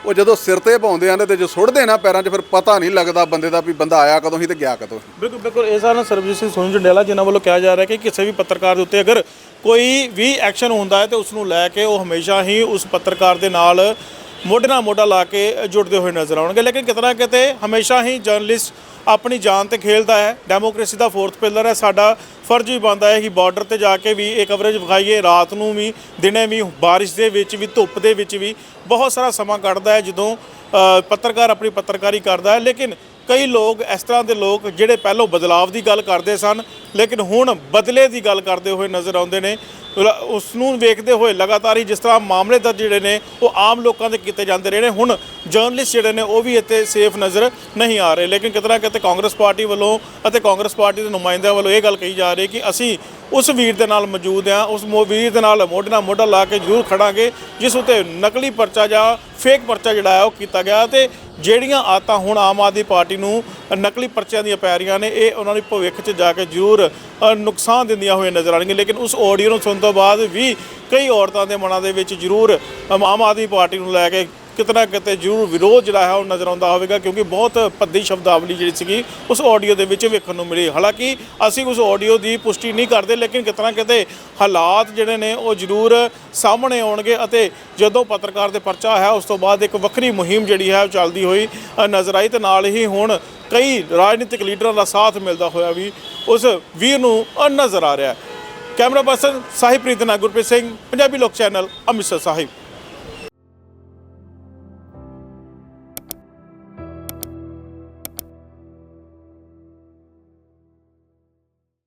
ਉਹ ਜਦੋਂ ਸਿਰ ਤੇ ਪਾਉਂਦੇ ਆ ਨੇ ਤੇ ਜੋ ਸੁੱਟਦੇ ਨਾ ਪੈਰਾਂ 'ਚ, ਫਿਰ ਪਤਾ ਨਹੀਂ ਲੱਗਦਾ ਬੰਦੇ ਦਾ ਵੀ ਬੰਦਾ ਆਇਆ ਕਦੋਂ ਹੀ ਤੇ ਗਿਆ ਕਦੋਂ ਬਿਲਕੁਲ ਬਿਲਕੁਲ, ਇਹ ਸਾਰਾ ਸਰਬਜੀਤ ਸਿੰਘ ਸੋਨੀ ਜਿਨ੍ਹਾਂ ਵੱਲੋਂ ਕਿਹਾ ਜਾ ਰਿਹਾ ਕਿ ਕਿਸੇ ਵੀ ਪੱਤਰਕਾਰ ਦੇ ਉੱਤੇ ਅਗਰ ਕੋਈ ਵੀ ਐਕਸ਼ਨ ਹੁੰਦਾ ਹੈ ਤੇ ਉਸ ਨੂੰ ਲੈ ਕੇ ਉਹ ਹਮੇਸ਼ਾ ਹੀ ਉਸ ਪੱਤਰਕਾਰ ਦੇ ਨਾਲ ਮੋਢੇ ਨਾਲ ਮੋਢਾ ਲਾ ਕੇ ਜੁੜਦੇ ਹੋਏ ਨਜ਼ਰ ਆਉਣਗੇ। ਲੇਕਿਨ ਕਿਤੇ ਨਾ ਕਿਤੇ ਹਮੇਸ਼ਾ ਹੀ ਜਰਨਲਿਸਟ ਆਪਣੀ ਜਾਨ ਤੇ ਖੇਲਦਾ ਹੈ, ਡੈਮੋਕ੍ਰੇਸੀ ਦਾ ਫੋਰਥ ਪਿਲਰ ਹੈ, ਸਾਡਾ ਫਰਜ਼ ਵੀ ਬਣਦਾ ਹੈ ਕਿ ਬਾਰਡਰ ਤੇ ਜਾ ਕੇ ਵੀ ਇਹ ਕਵਰੇਜ ਵਿਖਾਈਏ, ਰਾਤ ਨੂੰ ਵੀ, ਦਿਨੇ ਵੀ, ਬਾਰਿਸ਼ ਦੇ ਵਿੱਚ ਵੀ, ਧੁੱਪ ਦੇ ਵਿੱਚ ਵੀ, ਬਹੁਤ ਸਾਰਾ ਸਮਾਂ ਕੱਢਦਾ ਹੈ ਜਦੋਂ ਪੱਤਰਕਾਰ ਆਪਣੀ ਪੱਤਰਕਾਰੀ ਕਰਦਾ ਹੈ। ਲੇਕਿਨ ਕਈ ਲੋਕ, ਇਸ ਤਰ੍ਹਾਂ ਦੇ ਲੋਕ ਜਿਹੜੇ ਪਹਿਲਾਂ ਬਦਲਾਵ ਦੀ ਗੱਲ ਕਰਦੇ ਸਨ ਲੇਕਿਨ ਹੁਣ ਬਦਲੇ ਦੀ ਗੱਲ ਕਰਦੇ ਹੋਏ ਨਜ਼ਰ ਆਉਂਦੇ ਨੇ, ਲ- ਉਸ ਨੂੰ ਵੇਖਦੇ ਹੋਏ ਲਗਾਤਾਰ ਹੀ ਜਿਸ ਤਰ੍ਹਾਂ ਮਾਮਲੇ ਦਰਜ ਜਿਹੜੇ ਨੇ, ਉਹ ਆਮ ਲੋਕਾਂ ਦੇ ਕੀਤੇ ਜਾਂਦੇ ਰਹੇ ਨੇ। ਹੁਣ ਜਰਨਲਿਸਟ ਜਿਹੜੇ ਨੇ, ਉਹ ਵੀ ਇੱਥੇ ਸੇਫ ਨਜ਼ਰ ਨਹੀਂ ਆ ਰਹੇ। ਲੇਕਿਨ ਕਿਤੇ ਨਾ ਕਿਤੇ ਕਾਂਗਰਸ ਪਾਰਟੀ ਵੱਲੋਂ ਅਤੇ ਕਾਂਗਰਸ ਪਾਰਟੀ ਦੇ ਨੁਮਾਇੰਦਿਆਂ ਵੱਲੋਂ ਇਹ ਗੱਲ ਕਹੀ ਜਾ ਰਹੀ ਕਿ ਅਸੀਂ ਉਸ ਵੀਰ ਦੇ ਨਾਲ ਮੌਜੂਦ ਹਾਂ, ਉਸ ਮੋ- ਵੀਰ ਦੇ ਨਾਲ ਮੋਢੇ ਨਾਲ ਮੋਢਾ ਲਾ ਕੇ ਜ਼ਰੂਰ ਖੜਾਂਗੇ, ਜਿਸ ਉਤੇ ਨਕਲੀ ਪਰਚਾ ਜਾਂ ਫੇਕ ਪਰਚਾ ਜਿਹੜਾ ਹੈ ਉਹ ਕੀਤਾ ਗਿਆ। ਤੇ ਜਿਹੜੀਆਂ ਆਦਤਾਂ ਹੁਣ ਆਮ ਆਦਮੀ ਪਾਰਟੀ ਨੂੰ ਨਕਲੀ ਪਰਚਿਆਂ ਦੀਆਂ ਪੈ ਰਹੀਆਂ ਨੇ, ਇਹ ਉਹਨਾਂ ਦੀ ਭਵਿੱਖ 'ਚ ਜਾ ਕੇ ਜ਼ਰੂਰ ਅ, ਨੁਕਸਾਨ ਦਿੰਦੀਆਂ ਹੋਈਆਂ ਨਜ਼ਰ ਆਉਣਗੀਆਂ। ਲੇਕਿਨ ਉਸ ਆਡੀਓ ਨੂੰ ਸੁਣਨ ਤੋਂ ਬਾਅਦ ਵੀ ਕਈ ਔਰਤਾਂ ਦੇ ਮਨਾਂ ਦੇ ਵਿੱਚ ਜ਼ਰੂਰ ਆਮ ਆਦਮੀ ਪਾਰਟੀ ਨੂੰ ਲੈ ਕੇ ਕਿਤੇ ਨਾ ਕਿਤੇ ਜ਼ਰੂਰ ਵਿਰੋਧ ਜਿਹੜਾ ਹੈ ਉਹ ਨਜ਼ਰ ਆਉਂਦਾ ਹੋਵੇਗਾ, ਕਿਉਂਕਿ ਬਹੁਤ ਭੱਦੀ ਸ਼ਬਦਾਵਲੀ ਜਿਹੜੀ ਸੀਗੀ, ਉਸ ਆਡੀਓ ਦੇ ਵਿੱਚ ਵੇਖਣ ਨੂੰ ਮਿਲੀ। ਹਾਲਾਂਕਿ ਅਸੀਂ ਉਸ ਆਡੀਓ ਦੀ ਪੁਸ਼ਟੀ ਨਹੀਂ ਕਰਦੇ, ਲੇਕਿਨ ਕਿਤੇ ਨਾ ਕਿਤੇ ਹਾਲਾਤ ਜਿਹੜੇ ਨੇ ਉਹ ਜ਼ਰੂਰ ਸਾਹਮਣੇ ਆਉਣਗੇ ਅਤੇ ਜਦੋਂ ਪੱਤਰਕਾਰ ਦੇ ਪਰਚਾ ਹੈ, ਉਸ ਤੋਂ ਬਾਅਦ ਇੱਕ ਵੱਖਰੀ ਮੁਹਿੰਮ ਜਿਹੜੀ ਹੈ ਉਹ ਚੱਲਦੀ ਹੋਈ ਨਜ਼ਰ ਆਈ ਤੇ ਨਾਲ ਹੀ ਹੁਣ ਕਈ ਰਾਜਨੀਤਿਕ ਲੀਡਰਾਂ ਦਾ ਸਾਥ ਮਿਲਦਾ ਹੋਇਆ ਵੀ ਉਸ ਵੀਰ ਨੂੰ ਨਜ਼ਰ ਆ ਰਿਹਾ ਹੈ। ਕੈਮਰਾ ਪਰਸਨ ਸਾਹਿਬਪ੍ਰੀਤ ਨਾਲ ਗੁਰਪ੍ਰੀਤ ਸਿੰਘ, ਪੰਜਾਬੀ ਲੋਕ ਚੈਨਲ ਅੰਮ੍ਰਿਤਸਰ ਸਾਹਿਬ।